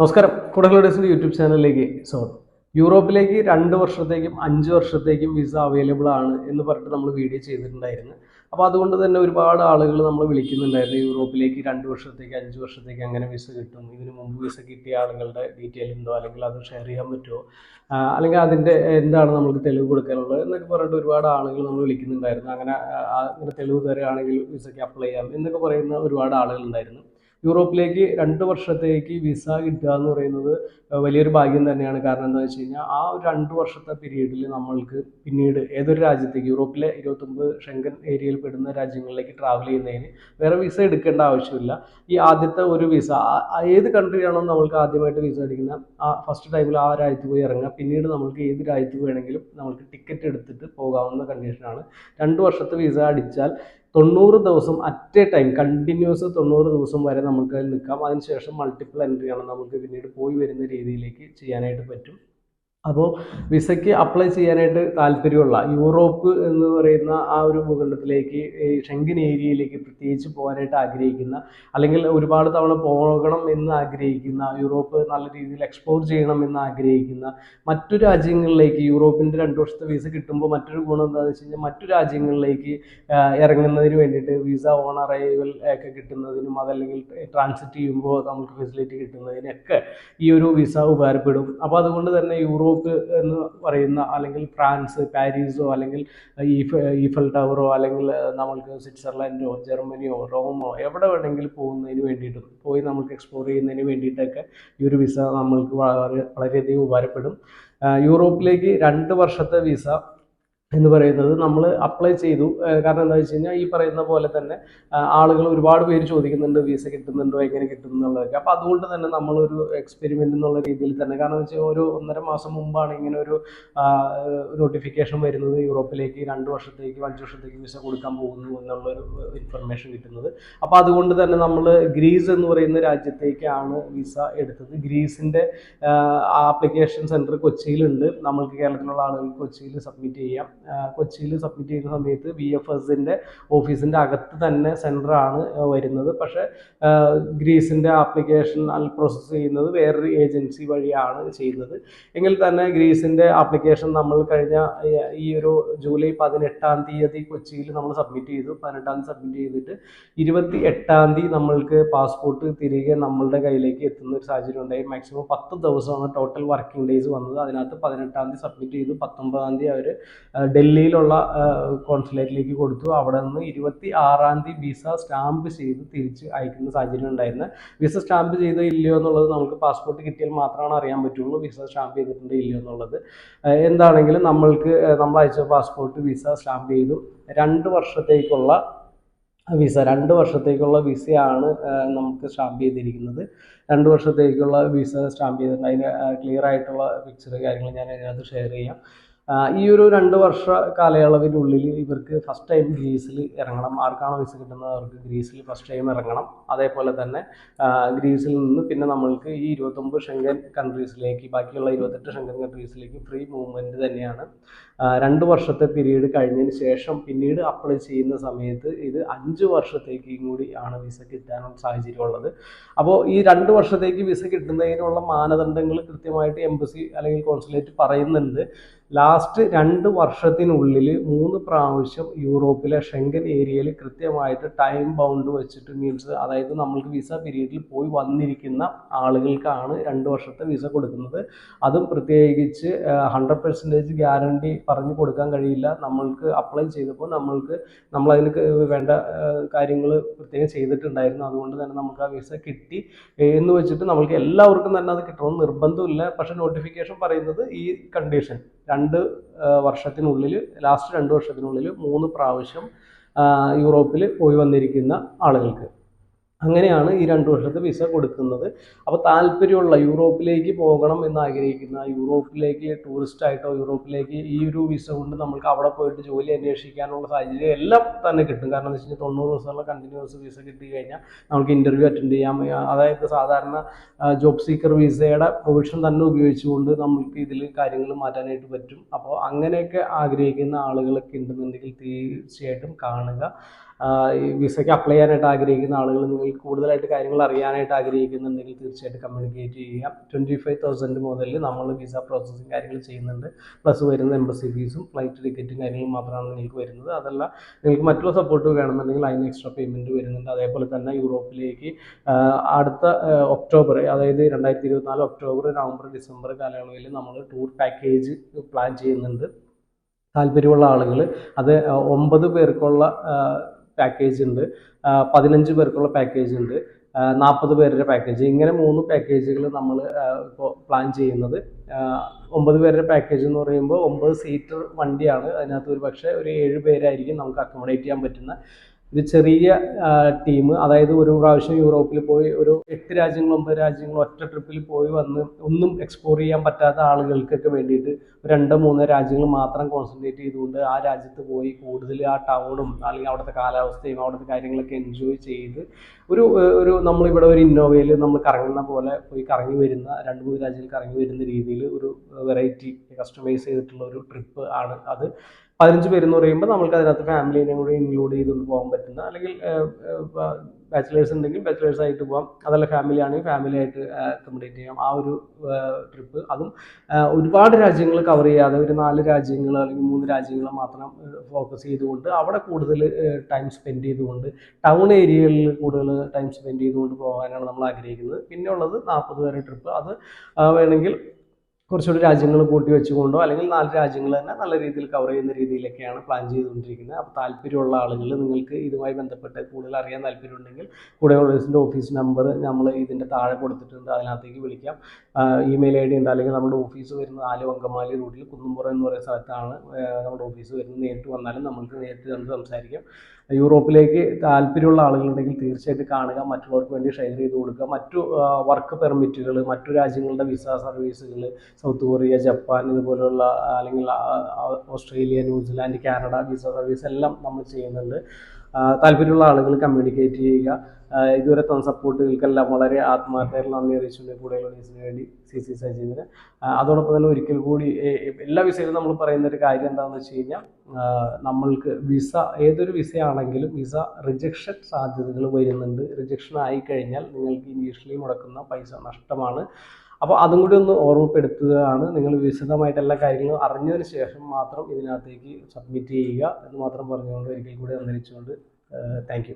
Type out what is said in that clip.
നമസ്കാരം. കുടകളുടെ യൂട്യൂബ് ചാനലിലേക്ക് സ്വാഗതം. യൂറോപ്പിലേക്ക് രണ്ട് വർഷത്തേക്കും അഞ്ച് വർഷത്തേക്കും വിസ അവൈലബിൾ ആണ് എന്ന് പറഞ്ഞിട്ട് നമ്മൾ വീഡിയോ ചെയ്തിട്ടുണ്ടായിരുന്നു. അപ്പോൾ അതുകൊണ്ട് തന്നെ ഒരുപാട് ആളുകൾ നമ്മൾ വിളിക്കുന്നുണ്ടായിരുന്നു. യൂറോപ്പിലേക്ക് രണ്ട് വർഷത്തേക്ക് അഞ്ച് വർഷത്തേക്ക് അങ്ങനെ വിസ കിട്ടും? ഇതിനു മുമ്പ് വിസ കിട്ടിയ ആളുകളുടെ ഡീറ്റെയിൽ ഉണ്ടോ? അല്ലെങ്കിൽ അത് ഷെയർ ചെയ്യാൻ പറ്റുമോ? അല്ലെങ്കിൽ അതിന്റെ എന്താണ് നമുക്ക് തെളിവ് കൊടുക്കാനുള്ളത് എന്നൊക്കെ പറഞ്ഞിട്ട് ഒരുപാട് ആളുകൾ നമ്മൾ വിളിക്കുന്നുണ്ടായിരുന്നു. അങ്ങനെ അങ്ങനെ തെളിവ് തരുകയാണെങ്കിൽ വിസയ്ക്ക് അപ്ലൈ ചെയ്യാം എന്നൊക്കെ പറയുന്ന ഒരുപാട് ആളുകൾ ഉണ്ടായിരുന്നു യൂറോപ്പിലേക്ക് രണ്ട് വർഷത്തേക്ക് വിസ കിട്ടുക എന്ന് പറയുന്നത് വലിയൊരു ഭാഗ്യം തന്നെയാണ്. കാരണം എന്താ വെച്ച് കഴിഞ്ഞാൽ ആ ഒരു രണ്ട് വർഷത്തെ പീരീഡിൽ നമ്മൾക്ക് പിന്നീട് ഏതൊരു രാജ്യത്തേക്ക് യൂറോപ്പിലെ ഇരുപത്തൊമ്പത് ഷെങ്കൻ ഏരിയയിൽ പെടുന്ന രാജ്യങ്ങളിലേക്ക് ട്രാവൽ ചെയ്യുന്നതിന് വേറെ വിസ എടുക്കേണ്ട ആവശ്യമില്ല. ഈ ആദ്യത്തെ ഒരു വിസ ഏത് കൺട്രിയാണോ നമ്മൾക്ക് ആദ്യമായിട്ട് വിസ അടിക്കുന്ന ആ ഫസ്റ്റ് ടൈമിൽ ആ രാജ്യത്ത് പോയി ഇറങ്ങുക. പിന്നീട് നമ്മൾക്ക് ഏത് രാജ്യത്ത് വേണമെങ്കിലും നമ്മൾക്ക് ടിക്കറ്റ് എടുത്തിട്ട് പോകാവുന്ന കണ്ടീഷനാണ് രണ്ട് വർഷത്തെ വിസ അടിച്ചാൽ തൊണ്ണൂറ് ദിവസം അറ്റ് എ ടൈം കണ്ടിന്യൂസ് തൊണ്ണൂറ് ദിവസം വരെ നമുക്ക് നിൽക്കാം. അതിനുശേഷം മൾട്ടിപ്പിൾ എൻട്രി ആണ് നമുക്ക് പിന്നീട് പോയി വരുന്ന രീതിയിലേക്ക് ചെയ്യാനായിട്ട് പറ്റും. അപ്പോൾ വിസയ്ക്ക് അപ്ലൈ ചെയ്യാനായിട്ട് താല്പര്യമുള്ള യൂറോപ്പ് എന്ന് പറയുന്ന ആ ഒരു ഭൂഖണ്ഡത്തിലേക്ക് ഈ ഷെങ്കൻ ഏരിയയിലേക്ക് പ്രത്യേകിച്ച് പോകാനായിട്ട് ആഗ്രഹിക്കുന്ന അല്ലെങ്കിൽ ഒരുപാട് തവണ പോകണം എന്ന് ആഗ്രഹിക്കുന്ന യൂറോപ്പ് നല്ല രീതിയിൽ എക്സ്പ്ലോർ ചെയ്യണം എന്ന് ആഗ്രഹിക്കുന്ന മറ്റു രാജ്യങ്ങളിലേക്ക് യൂറോപ്പിന്റെ രണ്ട് വർഷത്തെ വിസ കിട്ടുമ്പോൾ മറ്റൊരു ഗുണം എന്താണെന്ന് വെച്ച് കഴിഞ്ഞാൽ മറ്റു രാജ്യങ്ങളിലേക്ക് ഇറങ്ങുന്നതിന് വേണ്ടിയിട്ട് വിസ ഓൺ അറൈവൽ ഒക്കെ കിട്ടുന്നതിനും അതല്ലെങ്കിൽ ട്രാൻസിറ്റ് ചെയ്യുമ്പോൾ നമുക്ക് ഫെസിലിറ്റി കിട്ടുന്നതിനൊക്കെ ഈ ഒരു വിസ ഉപകാരപ്പെടും. അപ്പോൾ അതുകൊണ്ട് തന്നെ യൂറോപ്പ് എന്ന് പറയുന്ന അല്ലെങ്കിൽ ഫ്രാൻസ് പാരീസോ അല്ലെങ്കിൽ ഈഫ് ഈഫൽ ടവറോ അല്ലെങ്കിൽ നമ്മൾക്ക് സ്വിറ്റ്സർലൻഡോ ജർമ്മനിയോ റോമോ എവിടെ വേണമെങ്കിലും പോകുന്നതിന് വേണ്ടിയിട്ടും പോയി നമുക്ക് എക്സ്പ്ലോർ ചെയ്യുന്നതിന് വേണ്ടിയിട്ടൊക്കെ ഈ ഒരു വിസ നമ്മൾക്ക് വളരെ വളരെയധികം ഉപകാരപ്പെടും. യൂറോപ്പിലേക്ക് രണ്ട് വർഷത്തെ വിസ എന്ന് പറയുന്നത് നമ്മൾ അപ്ലൈ ചെയ്തു. കാരണം എന്താ വെച്ച് കഴിഞ്ഞാൽ ഈ പറയുന്ന പോലെ തന്നെ ആളുകൾ ഒരുപാട് പേര് ചോദിക്കുന്നുണ്ട് വിസ കിട്ടുന്നുണ്ടോ എങ്ങനെ കിട്ടും എന്നുള്ളതൊക്കെ. അപ്പോൾ അതുകൊണ്ട് തന്നെ നമ്മളൊരു എക്സ്പെരിമെന്റ് എന്നുള്ള രീതിയിൽ തന്നെ. കാരണം വെച്ചാൽ ഒരു ഒന്നര മാസം മുമ്പാണ് ഇങ്ങനെ ഒരു നോട്ടിഫിക്കേഷൻ വരുന്നത് യൂറോപ്പിലേക്ക് രണ്ട് വർഷത്തേക്കും അഞ്ച് വർഷത്തേക്കും വിസ കൊടുക്കാൻ പോകുന്നു എന്നുള്ളൊരു ഇൻഫർമേഷൻ കിട്ടുന്നത്. അപ്പോൾ അതുകൊണ്ട് തന്നെ നമ്മൾ ഗ്രീസ് എന്ന് പറയുന്ന രാജ്യത്തേക്കാണ് വിസ എടുത്തത്. ഗ്രീസിന്റെ ആപ്ലിക്കേഷൻ സെന്റർ കൊച്ചിയിലുണ്ട്. നമ്മൾക്ക് കേരളത്തിലുള്ള ആളുകൾ കൊച്ചിയിൽ സബ്മിറ്റ് ചെയ്യാം. കൊച്ചിയിൽ സബ്മിറ്റ് ചെയ്യുന്ന സമയത്ത് വി എഫ് എസിന്റെ ഓഫീസിന്റെ അകത്ത് തന്നെ സെന്ററാണ് വരുന്നത്. പക്ഷേ ഗ്രീസിന്റെ ആപ്ലിക്കേഷൻ പ്രോസസ്സ് ചെയ്യുന്നത് വേറൊരു ഏജൻസി വഴിയാണ് ചെയ്യുന്നത്. എങ്കിൽ തന്നെ ഗ്രീസിന്റെ ആപ്ലിക്കേഷൻ നമ്മൾ കഴിഞ്ഞ ഈ- ഒരു ജൂലൈ പതിനെട്ടാം തീയതി കൊച്ചിയിൽ നമ്മൾ സബ്മിറ്റ് ചെയ്തു. പതിനെട്ടാം തീയതി സബ്മിറ്റ് ചെയ്തിട്ട് ഇരുപത്തി എട്ടാം തീയതി നമ്മൾക്ക് പാസ്പോർട്ട് തിരികെ നമ്മളുടെ കയ്യിലേക്ക് എത്തുന്ന ഒരു സാഹചര്യം ഉണ്ടായി. മാക്സിമം പത്ത് ദിവസമാണ് ടോട്ടൽ വർക്കിംഗ് ഡേയ്സ് വന്നത്. അതിനകത്ത് പതിനെട്ടാം തീയതി സബ്മിറ്റ് ചെയ്തു. പത്തൊമ്പതാം തീയതി അവർ ഡൽഹിയിലുള്ള കോൺസുലേറ്റിലേക്ക് കൊടുത്തു. അവിടെ നിന്ന് ഇരുപത്തി ആറാം തീയതി വിസ സ്റ്റാമ്പ് ചെയ്ത് തിരിച്ച് അയക്കുന്ന സാഹചര്യം ഉണ്ടായിരുന്നു. വിസ സ്റ്റാമ്പ് ചെയ്തോ ഇല്ലയോ എന്നുള്ളത് നമുക്ക് പാസ്പോർട്ട് കിട്ടിയാൽ മാത്രമാണ് അറിയാൻ പറ്റുള്ളൂ. വിസ സ്റ്റാമ്പ് ചെയ്തിട്ടുണ്ടോ ഇല്ലയോ എന്നുള്ളത്. എന്താണെങ്കിലും നമ്മൾക്ക് നമ്മൾ അയച്ച പാസ്പോർട്ട് വിസ സ്റ്റാമ്പ് ചെയ്തു. രണ്ട് വർഷത്തേക്കുള്ള വിസ രണ്ട് വർഷത്തേക്കുള്ള വിസയാണ് നമുക്ക് സ്റ്റാമ്പ് ചെയ്തിരിക്കുന്നത്. രണ്ട് വർഷത്തേക്കുള്ള വിസ സ്റ്റാമ്പ് ചെയ്തിട്ടുണ്ട്. അതിന് ക്ലിയർ ആയിട്ടുള്ള പിക്ചർ കാര്യങ്ങൾ ഞാൻ അതിനകത്ത് ഷെയർ ചെയ്യാം. ഈ ഒരു രണ്ട് വർഷ കാലയളവിനുള്ളിൽ ഇവർക്ക് ഫസ്റ്റ് ടൈം ഗ്രീസിൽ ഇറങ്ങണം. ആർക്കാണോ വിസ കിട്ടുന്നത് അവർക്ക് ഗ്രീസിൽ ഫസ്റ്റ് ടൈം ഇറങ്ങണം. അതേപോലെ തന്നെ ഗ്രീസിൽ നിന്ന് പിന്നെ നമ്മൾക്ക് ഈ ഇരുപത്തൊമ്പത് ഷെങ്കൻ കൺട്രീസിലേക്ക് ബാക്കിയുള്ള ഇരുപത്തെട്ട് ഷെങ്കൻ കൺട്രീസിലേക്ക് ഫ്രീ മൂവ്മെന്റ് തന്നെയാണ്. രണ്ട് വർഷത്തെ പീരീഡ് കഴിഞ്ഞതിന് ശേഷം പിന്നീട് അപ്ലൈ ചെയ്യുന്ന സമയത്ത് ഇത് അഞ്ച് വർഷത്തേക്കും കൂടി ആണ് വിസ കിട്ടാനുള്ള സാഹചര്യം ഉള്ളത്. അപ്പോൾ ഈ രണ്ട് വർഷത്തേക്ക് വിസ കിട്ടുന്നതിനുള്ള മാനദണ്ഡങ്ങൾ കൃത്യമായിട്ട് എംബസി അല്ലെങ്കിൽ കോൺസുലേറ്റ് പറയുന്നുണ്ട്. ലാസ്റ്റ് രണ്ട് വർഷത്തിനുള്ളിൽ മൂന്ന് പ്രാവശ്യം യൂറോപ്പിലെ ഷെങ്കൻ ഏരിയയിൽ കൃത്യമായിട്ട് ടൈം ബൗണ്ട് വെച്ചിട്ട് മീൻസ് അതായത് നമ്മൾക്ക് വിസ പീരീഡിൽ പോയി വന്നിരിക്കുന്ന ആളുകൾക്കാണ് രണ്ട് വർഷത്തെ വിസ കൊടുക്കുന്നത്. അതും പ്രത്യേകിച്ച് ഹൺഡ്രഡ് പെർസെന്റേജ് ഗ്യാരണ്ടി പറഞ്ഞു കൊടുക്കാൻ കഴിയില്ല. നമ്മൾക്ക് അപ്ലൈ ചെയ്തപ്പോൾ നമ്മൾക്ക് നമ്മൾ അതിന് വേണ്ട കാര്യങ്ങൾ പ്രത്യേകം ചെയ്തിട്ടുണ്ടായിരുന്നു. അതുകൊണ്ട് തന്നെ നമുക്ക് ആ വിസ കിട്ടി. എന്ന് വെച്ചിട്ട് നമ്മൾക്ക് എല്ലാവർക്കും തന്നെ അത് കിട്ടണമെന്ന് നിർബന്ധമില്ല. പക്ഷെ നോട്ടിഫിക്കേഷൻ പറയുന്നത് ഈ കണ്ടീഷൻ രണ്ട് വർഷത്തിനുള്ളിൽ ലാസ്റ്റ് രണ്ട് വർഷത്തിനുള്ളിൽ മൂന്ന് പ്രാവശ്യം യൂറോപ്പിൽ പോയി വന്നിരിക്കുന്ന ആളുകൾക്ക്. അങ്ങനെയാണ് ഈ രണ്ട് വർഷത്തെ വിസ കൊടുക്കുന്നത്. അപ്പോൾ താല്പര്യമുള്ള യൂറോപ്പിലേക്ക് പോകണം എന്ന് ആഗ്രഹിക്കുന്ന യൂറോപ്പിലേക്ക് ടൂറിസ്റ്റ് ആയിട്ടോ യൂറോപ്പിലേക്ക് ഈ ഒരു വിസ കൊണ്ട് നമുക്ക് അവിടെ പോയിട്ട് ജോലി അന്വേഷിക്കാനുള്ള സാഹചര്യം എല്ലാം തന്നെ കിട്ടും. കാരണം എന്ന് വെച്ച് കഴിഞ്ഞാൽ തൊണ്ണൂറ് ദിവസമുള്ള കണ്ടിന്യൂസ് വിസ കിട്ടി കഴിഞ്ഞാൽ നമുക്ക് ഇന്റർവ്യൂ അറ്റൻഡ് ചെയ്യാം. അതായത് സാധാരണ ജോബ് സീക്കർ വിസയുടെ പ്രൊവിഷൻ തന്നെ ഉപയോഗിച്ചുകൊണ്ട് നമുക്ക് ഇതിൽ കാര്യങ്ങൾ മാറ്റാനായിട്ട് പറ്റും. അപ്പോൾ അങ്ങനെയൊക്കെ ആഗ്രഹിക്കുന്ന ആളുകളൊക്കെ ഉണ്ടെന്നുണ്ടെങ്കിൽ തീർച്ചയായിട്ടും കാണുക. ഈ വിസയ്ക്ക് അപ്ലൈ ചെയ്യാനായിട്ട് ആഗ്രഹിക്കുന്ന ആളുകൾ നിങ്ങൾ കൂടുതലായിട്ട് കാര്യങ്ങൾ അറിയാനായിട്ട് ആഗ്രഹിക്കുന്നുണ്ടെങ്കിൽ തീർച്ചയായിട്ടും കമ്മ്യൂണിക്കേറ്റ് ചെയ്യുക. ട്വന്റി ഫൈവ് തൗസൻഡ് മുതൽ നമ്മൾ വിസ പ്രോസസ്സിങ് കാര്യങ്ങൾ ചെയ്യുന്നുണ്ട്. പ്ലസ് വരുന്ന എംബസി ഫീസും ഫ്ലൈറ്റ് ടിക്കറ്റും കാര്യങ്ങളും മാത്രമാണ് നിങ്ങൾക്ക് വരുന്നത്. അതല്ല നിങ്ങൾക്ക് മറ്റുള്ള സപ്പോർട്ട് വേണമെന്നുണ്ടെങ്കിൽ അതിന് എക്സ്ട്രാ പേയ്മെന്റ് വരുന്നുണ്ട്. അതേപോലെ തന്നെ യൂറോപ്പിലേക്ക് അടുത്ത ഒക്ടോബർ അതായത് രണ്ടായിരത്തി ഇരുപത്തിനാല് ഒക്ടോബർ നവംബർ ഡിസംബർ കാലയളവിൽ നമ്മൾ ടൂർ പാക്കേജ് പ്ലാൻ ചെയ്യുന്നുണ്ട്. താല്പര്യമുള്ള ആളുകൾ അത് ഒമ്പത് പേർക്കുള്ള പാക്കേജ് ഉണ്ട്. പതിനഞ്ച് പേർക്കുള്ള പാക്കേജ് ഉണ്ട്. നാൽപ്പത് പേരുടെ പാക്കേജ് ഇങ്ങനെ മൂന്ന് പാക്കേജുകൾ നമ്മൾ ഇപ്പോൾ പ്ലാൻ ചെയ്യുന്നത്. ഒമ്പത് പേരുടെ പാക്കേജ് എന്ന് പറയുമ്പോൾ ഒമ്പത് സീറ്റർ വണ്ടിയാണ്. അതിനകത്ത് ഒരു പക്ഷേ ഒരു ഏഴ് പേരായിരിക്കും നമുക്ക് അക്കോമഡേറ്റ് ചെയ്യാൻ പറ്റുന്ന. ഒരു ചെറിയ ടീം അതായത് ഒരു പ്രാവശ്യം യൂറോപ്പിൽ പോയി ഒരു എട്ട് രാജ്യങ്ങൾ ഒമ്പത് രാജ്യങ്ങൾ ഒറ്റ ട്രിപ്പിൽ പോയി വന്ന് ഒന്നും എക്സ്പ്ലോർ ചെയ്യാൻ പറ്റാത്ത ആളുകൾക്കൊക്കെ വേണ്ടിയിട്ട് രണ്ട് മൂന്നോ രാജ്യങ്ങൾ മാത്രം കോൺസെൻട്രേറ്റ് ചെയ്തുകൊണ്ട് ആ രാജ്യത്ത് പോയി കൂടുതൽ ആ ടൗണും അല്ലെങ്കിൽ അവിടുത്തെ കാലാവസ്ഥയും അവിടുത്തെ കാര്യങ്ങളൊക്കെ എൻജോയ് ചെയ്ത് ഒരു ഒരു നമ്മളിവിടെ ഒരു ഇന്നോവയിൽ നമ്മൾ കറങ്ങുന്ന പോലെ പോയി കറങ്ങി വരുന്ന രണ്ട് മൂന്ന് രാജ്യങ്ങൾ കറങ്ങി വരുന്ന രീതിയിൽ ഒരു വെറൈറ്റി കസ്റ്റമൈസ് ചെയ്തിട്ടുള്ള ഒരു ട്രിപ്പ് ആണ് അത്. പതിനഞ്ച് എന്ന് പറയുമ്പോൾ നമുക്ക് അതിനകത്ത് ഫാമിലിനെ കൂടി ഇൻക്ലൂഡ് ചെയ്തുകൊണ്ട് പോകാൻ പറ്റുന്ന അല്ലെങ്കിൽ ബാച്ചിലേഴ്സ് ഉണ്ടെങ്കിൽ ബാച്ചിലേഴ്സ് ആയിട്ട് പോകാം. അതല്ല ഫാമിലി ആണെങ്കിൽ ഫാമിലി ആയിട്ട് അക്കോമഡേറ്റ് ചെയ്യാം. ആ ഒരു ട്രിപ്പ് അതും ഒരുപാട് രാജ്യങ്ങൾ കവർ ചെയ്യാതെ ഒരു നാല് രാജ്യങ്ങൾ അല്ലെങ്കിൽ മൂന്ന് രാജ്യങ്ങൾ മാത്രം ഫോക്കസ് ചെയ്തുകൊണ്ട് അവിടെ കൂടുതൽ ടൈം സ്പെൻഡ് ചെയ്തുകൊണ്ട് ടൗൺ ഏരിയകളിൽ കൂടുതൽ ടൈം സ്പെൻഡ് ചെയ്തുകൊണ്ട് പോകാനാണ് നമ്മൾ ആഗ്രഹിക്കുന്നത്. പിന്നെ ഉള്ളത് നാൽപ്പത് പേരെ ട്രിപ്പ് അത് വേണമെങ്കിൽ കുറച്ചുകൂടി രാജ്യങ്ങൾ കൂട്ടി വെച്ചുകൊണ്ടോ അല്ലെങ്കിൽ നാല് രാജ്യങ്ങൾ തന്നെ നല്ല രീതിയിൽ കവർ ചെയ്യുന്ന രീതിയിലൊക്കെയാണ് പ്ലാൻ ചെയ്തുകൊണ്ടിരിക്കുന്നത്. അപ്പോൾ താല്പര്യമുള്ള ആളുകൾ നിങ്ങൾക്ക് ഇതുമായി ബന്ധപ്പെട്ട് കൂടുതൽ അറിയാൻ താല്പര്യമുണ്ടെങ്കിൽ കൂടെ ഓഫീസിന്റെ ഓഫീസ് നമ്പർ നമ്മൾ ഇതിന്റെ താഴെ കൊടുത്തിട്ടുണ്ട്. അതിനകത്തേക്ക് വിളിക്കാം. ഇമെയിൽ ഐ ഡി ഉണ്ട് അല്ലെങ്കിൽ നമ്മുടെ ഓഫീസ് വരുന്നത് ആലു അങ്കമാലി റൂട്ടിൽ കുന്നുംപുറം എന്ന് പറയുന്ന സ്ഥലത്താണ് നമ്മുടെ ഓഫീസ് വരുന്നത്. നേരിട്ട് വന്നാലും നമുക്ക് നേരിട്ട് കണ്ട് സംസാരിക്കാം. യൂറോപ്പിലേക്ക് താല്പര്യമുള്ള ആളുകളുണ്ടെങ്കിൽ തീർച്ചയായിട്ടും കാണുക മറ്റുള്ളവർക്ക് വേണ്ടി ഷെയർ ചെയ്ത് കൊടുക്കുക. മറ്റു വർക്ക് പെർമിറ്റുകൾ മറ്റു രാജ്യങ്ങളുടെ വിസ സർവീസുകൾ സൗത്ത് കൊറിയ ജപ്പാൻ ഇതുപോലുള്ള അല്ലെങ്കിൽ Australia New Zealand Canada visa service എല്ലാം നമ്മൾ ചെയ്യുന്നുണ്ട്. താല്പര്യമുള്ള ആളുകൾ കമ്മ്യൂണിക്കേറ്റ് ചെയ്യുക. ഇതുവരെ തന്ന സപ്പോർട്ടുകൾക്കെല്ലാം വളരെ ആത്മാർത്ഥമായിട്ടുള്ള നന്ദി അറിയിച്ചുകൊണ്ട് കൂടുതൽ ന്യൂസിന് വേണ്ടി സി സി സജീവിന് അതോടൊപ്പം തന്നെ ഒരിക്കൽ കൂടി എല്ലാ വിസയിലും നമ്മൾ പറയുന്ന ഒരു കാര്യം എന്താണെന്ന് വെച്ച് കഴിഞ്ഞാൽ നമ്മൾക്ക് വിസ ഏതൊരു വിസയാണെങ്കിലും വിസ റിജക്ഷൻ സാധ്യതകൾ വരുന്നുണ്ട്. റിജക്ഷൻ ആയി കഴിഞ്ഞാൽ നിങ്ങൾക്ക് ഇംഗ്ലീഷിൽ മുടക്കുന്ന പൈസ നഷ്ടമാണ്. അപ്പോൾ അതും കൂടി ഒന്ന് ഓർമ്മപ്പെടുത്തുകയാണ്. നിങ്ങൾ വിശദമായിട്ട് എല്ലാ കാര്യങ്ങളും അറിഞ്ഞതിന് ശേഷം മാത്രം ഇതിനകത്തേക്ക് സബ്മിറ്റ് ചെയ്യുക എന്ന് മാത്രം പറഞ്ഞുകൊണ്ട് ഒരിക്കൽ കൂടി അന്തരിച്ചുകൊണ്ട് താങ്ക്